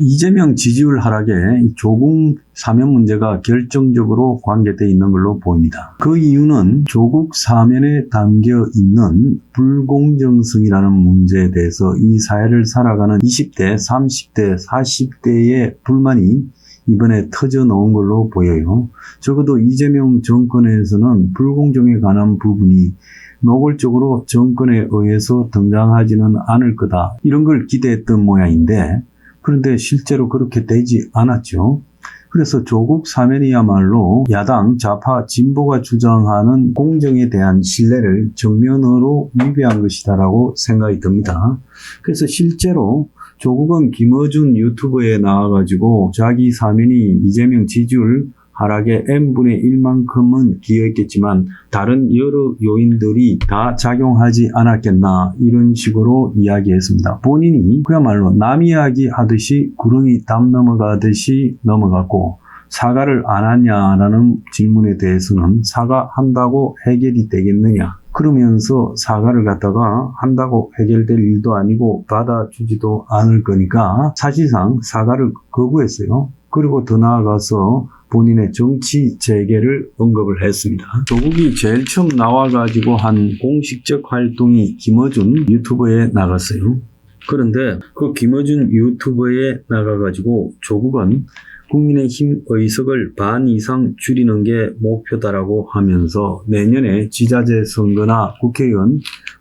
이재명 지지율 하락에 조국 사면 문제가 결정적으로 관계되어 있는 걸로 보입니다. 그 이유는 조국 사면에 담겨 있는 불공정성이라는 문제에 대해서 이 사회를 살아가는 20대, 30대, 40대의 불만이 이번에 터져 나온 걸로 보여요. 적어도 이재명 정권에서는 불공정에 관한 부분이 노골적으로 정권에 의해서 등장하지는 않을 거다. 이런 걸 기대했던 모양인데 그런데 실제로 그렇게 되지 않았죠. 그래서 조국 사면이야말로 야당 좌파 진보가 주장하는 공정에 대한 신뢰를 정면으로 위배한 것이다라고 생각이 듭니다. 그래서 실제로 조국은 김어준 유튜브에 나와가지고 자기 사면이 이재명 지지율 하락의 n분의 1만큼은 기여했겠지만 다른 여러 요인들이 다 작용하지 않았겠나 이런 식으로 이야기했습니다. 본인이 그야말로 남 이야기 하듯이 구름이 담 넘어가듯이 넘어갔고 사과를 안 하냐라는 질문에 대해서는 사과한다고 해결이 되겠느냐 그러면서 사과를 갖다가 한다고 해결될 일도 아니고 받아주지도 않을 거니까 사실상 사과를 거부했어요. 그리고 더 나아가서 본인의 정치 재개를 언급을 했습니다. 조국이 제일 처음 나와가지고 한 공식적 활동이 김어준 유튜브에 나갔어요. 그런데 그 김어준 유튜브에 나가가지고 조국은 국민의힘 의석을 반 이상 줄이는 게 목표다라고 하면서 내년에 지자체 선거나 국회의원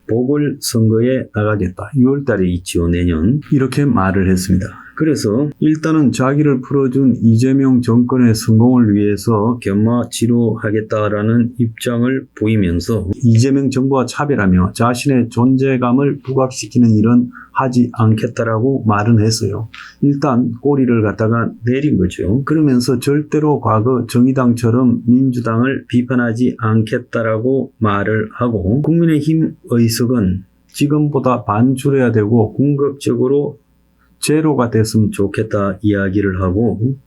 보궐선거에 나가겠다. 6월달에 있지요, 내년. 이렇게 말을 했습니다. 그래서 일단은 자기를 풀어준 이재명 정권의 성공을 위해서 견마 치료하겠다라는 입장을 보이면서 이재명 정부와 차별하며 자신의 존재감을 부각시키는 일은 하지 않겠다라고 말은 했어요. 일단 꼬리를 갖다가 내린 거죠. 그러면서 절대로 과거 정의당처럼 민주당을 비판하지 않겠다라고 말을 하고 국민의힘 의석은 지금보다 반 줄여야 되고 궁극적으로 제로가 됐으면 좋겠다 이야기를 하고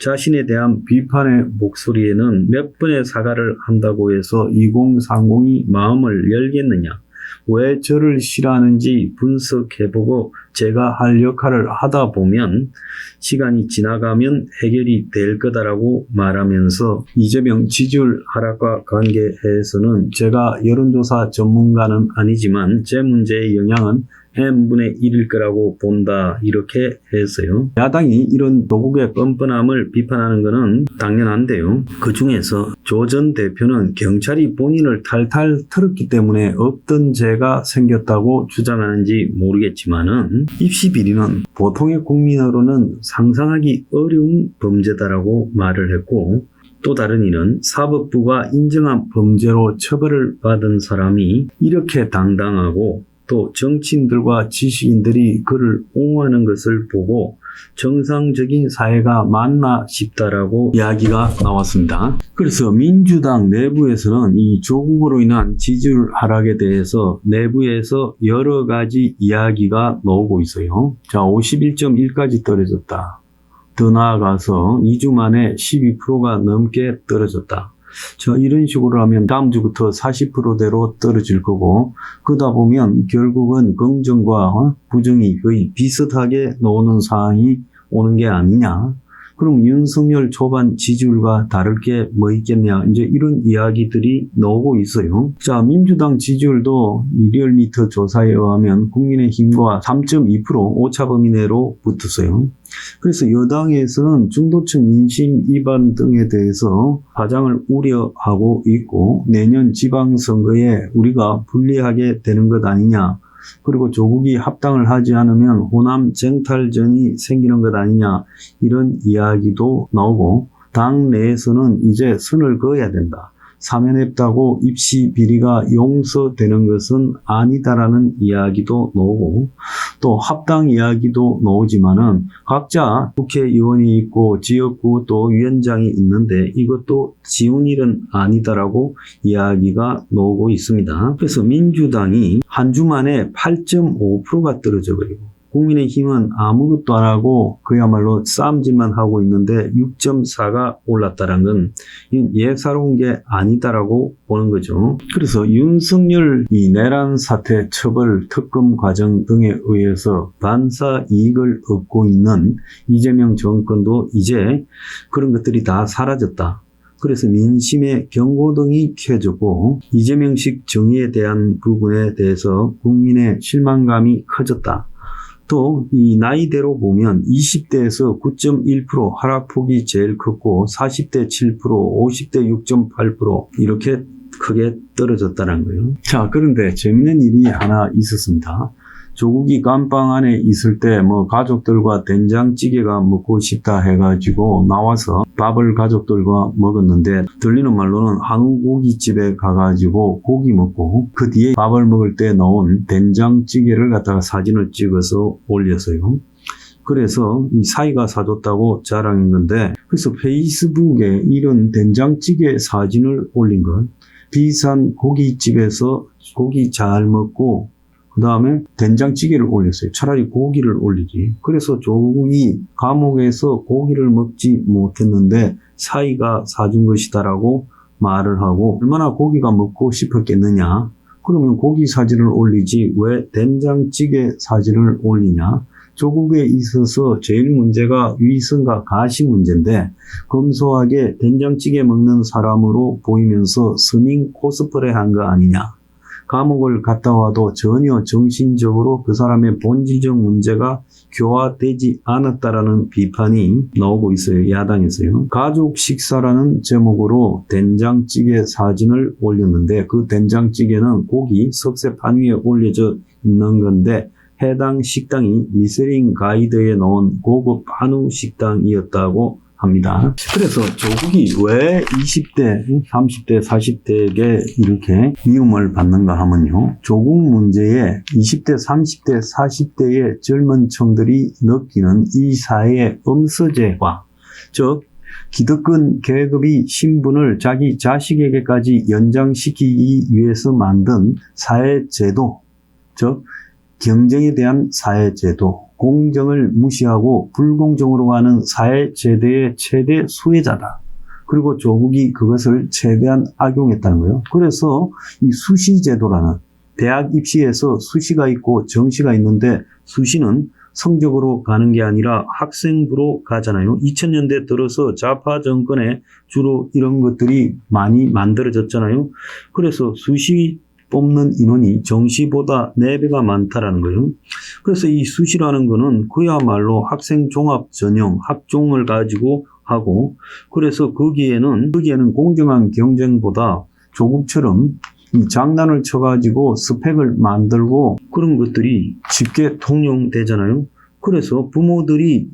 자신에 대한 비판의 목소리에는 몇 번의 사과를 한다고 해서 2030이 마음을 열겠느냐? 왜 저를 싫어하는지 분석해보고 제가 할 역할을 하다 보면 시간이 지나가면 해결이 될 거다라고 말하면서 이재명 지지율 하락과 관계해서는 제가 여론조사 전문가는 아니지만 제 문제의 영향은 n분의 1일 거라고 본다 이렇게 했어요. 야당이 이런 도국의 뻔뻔함을 비판하는 것은 당연한데요. 그 중에서 조 전 대표는 경찰이 본인을 탈탈 털었기 때문에 없던 죄가 생겼다고 주장하는지 모르겠지만은 입시 비리는 보통의 국민으로는 상상하기 어려운 범죄다라고 말을 했고 또 다른 이는 사법부가 인정한 범죄로 처벌을 받은 사람이 이렇게 당당하고 또 정치인들과 지식인들이 그를 옹호하는 것을 보고 정상적인 사회가 맞나 싶다라고 이야기가 나왔습니다. 그래서 민주당 내부에서는 이 조국으로 인한 지지율 하락에 대해서 내부에서 여러 가지 이야기가 나오고 있어요. 자, 51.1까지 떨어졌다. 더 나아가서 2주 만에 12%가 넘게 떨어졌다. 저 이런 식으로 하면 다음 주부터 40%대로 떨어질 거고 그러다 보면 결국은 긍정과 어? 부정이 거의 비슷하게 나오는 상황이 오는 게 아니냐. 그럼 윤석열 초반 지지율과 다를 게 뭐 있겠냐. 이제 이런 이야기들이 나오고 있어요. 자, 민주당 지지율도 이 리얼미터 조사에 의하면 국민의힘과 3.2% 오차 범위 내로 붙었어요. 그래서 여당에서는 중도층 민심 위반 등에 대해서 파장을 우려하고 있고 내년 지방선거에 우리가 불리하게 되는 것 아니냐. 그리고 조국이 합당을 하지 않으면 호남 쟁탈전이 생기는 것 아니냐. 이런 이야기도 나오고 당 내에서는 이제 선을 그어야 된다. 사면했다고 입시 비리가 용서되는 것은 아니다라는 이야기도 나오고 또 합당 이야기도 나오지만은 각자 국회의원이 있고 지역구 또 위원장이 있는데 이것도 지운 일은 아니다라고 이야기가 나오고 있습니다. 그래서 민주당이 한 주 만에 8.5%가 떨어져 버리고 국민의힘은 아무것도 안 하고 그야말로 싸움질만 하고 있는데 6.4가 올랐다는 건 예사로운 게 아니다라고 보는 거죠. 그래서 윤석열 이 내란 사태 처벌 특검 과정 등에 의해서 반사 이익을 얻고 있는 이재명 정권도 이제 그런 것들이 다 사라졌다. 그래서 민심의 경고등이 켜졌고 이재명식 정의에 대한 부분에 대해서 국민의 실망감이 커졌다. 또 이 나이대로 보면 20대에서 9.1% 하락폭이 제일 컸고 40대 7%, 50대 6.8% 이렇게 크게 떨어졌다는 거예요. 자, 그런데 재밌는 일이 하나 있었습니다. 조국이 감방 안에 있을 때 뭐 가족들과 된장찌개가 먹고 싶다 해가지고 나와서 밥을 가족들과 먹었는데 들리는 말로는 한우 고깃집에 가가지고 고기 먹고 그 뒤에 밥을 먹을 때 넣은 된장찌개를 갖다가 사진을 찍어서 올렸어요. 그래서 이 사이가 사줬다고 자랑했는데 그래서 페이스북에 이런 된장찌개 사진을 올린 것 비싼 고깃집에서 고기 잘 먹고 그 다음에 된장찌개를 올렸어요. 차라리 고기를 올리지. 그래서 조국이 감옥에서 고기를 먹지 못했는데 사이가 사준 것이다라고 말을 하고 얼마나 고기가 먹고 싶었겠느냐. 그러면 고기 사진을 올리지 왜 된장찌개 사진을 올리냐. 조국에 있어서 제일 문제가 위선과 가시 문제인데 검소하게 된장찌개 먹는 사람으로 보이면서 스밍 코스프레 한 거 아니냐. 감옥을 갔다 와도 전혀 정신적으로 그 사람의 본질적 문제가 교화되지 않았다라는 비판이 나오고 있어요. 야당에서요. 가족 식사라는 제목으로 된장찌개 사진을 올렸는데 그 된장찌개는 고기 석쇠판 위에 올려져 있는 건데 해당 식당이 미쉐린 가이드에 넣은 고급 한우 식당이었다고 합니다. 그래서 조국이 왜 20대, 30대, 40대에게 이렇게 미움을 받는가 하면요. 조국 문제에 20대, 30대, 40대의 젊은 층들이 느끼는 이 사회의 엄서제화, 즉 기득권 계급이 신분을 자기 자식에게까지 연장시키기 위해서 만든 사회제도, 즉 경쟁에 대한 사회제도, 공정을 무시하고 불공정으로 가는 사회제도의 최대 수혜자다. 그리고 조국이 그것을 최대한 악용했다는 거예요. 그래서 이 수시제도라는 대학 입시에서 수시가 있고 정시가 있는데 수시는 성적으로 가는 게 아니라 학생부로 가잖아요. 2000년대 들어서 좌파 정권에 주로 이런 것들이 많이 만들어졌잖아요. 그래서 수시 뽑는 인원이 정시보다 4배가 많다라는 거예요. 그래서 이 수시라는 거는 그야말로 학생 종합 전형 학종을 가지고 하고 그래서 거기에는 거기에는 공정한 경쟁보다 조국처럼 이 장난을 쳐가지고 스펙을 만들고 그런 것들이 쉽게 통용되잖아요. 그래서 부모들이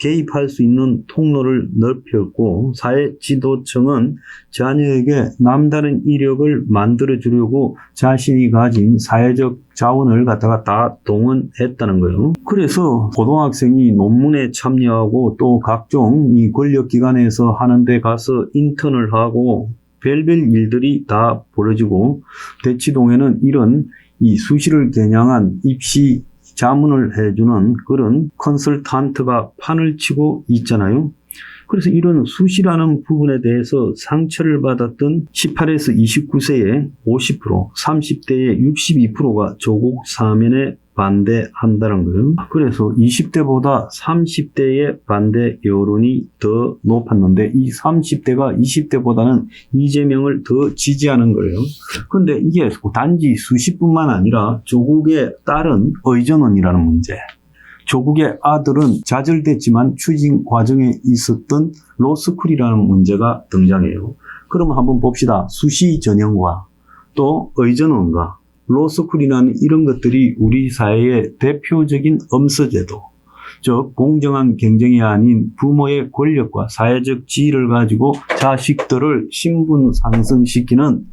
개입할 수 있는 통로를 넓혔고 사회 지도층은 자녀에게 남다른 이력을 만들어 주려고 자신이 가진 사회적 자원을 갖다가 다 동원했다는 거예요. 그래서 고등학생이 논문에 참여하고 또 각종 이 권력기관에서 하는데 가서 인턴을 하고 별별 일들이 다 벌어지고 대치동에는 이런 이 수시를 겨냥한 입시 자문을 해주는 그런 컨설턴트가 판을 치고 있잖아요. 그래서 이런 수시라는 부분에 대해서 상처를 받았던 18에서 29세의 50%, 30대의 62%가 조국 사면에 반대한다는 거예요. 그래서 20대보다 30대의 반대 여론이 더 높았는데 이 30대가 20대보다는 이재명을 더 지지하는 거예요. 근데 이게 단지 수십뿐만 아니라 조국의 딸은 의전원이라는 문제. 조국의 아들은 좌절됐지만 추진 과정에 있었던 로스쿨이라는 문제가 등장해요. 그럼 한번 봅시다. 수시 전형과 또 의전원과 로스쿨이라는 이런 것들이 우리 사회의 대표적인 엄서제도, 즉 공정한 경쟁이 아닌 부모의 권력과 사회적 지위를 가지고 자식들을 신분 상승시키는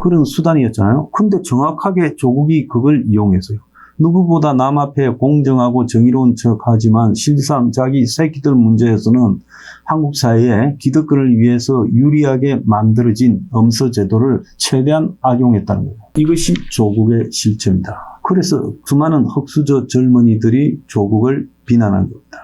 그런 수단이었잖아요. 근데 정확하게 조국이 그걸 이용했어요. 누구보다 남 앞에 공정하고 정의로운 척하지만 실상 자기 새끼들 문제에서는 한국 사회에 기득권을 위해서 유리하게 만들어진 엄서 제도를 최대한 악용했다는 거예요. 이것이 조국의 실체입니다. 그래서 수많은 흑수저 젊은이들이 조국을 비난한 겁니다.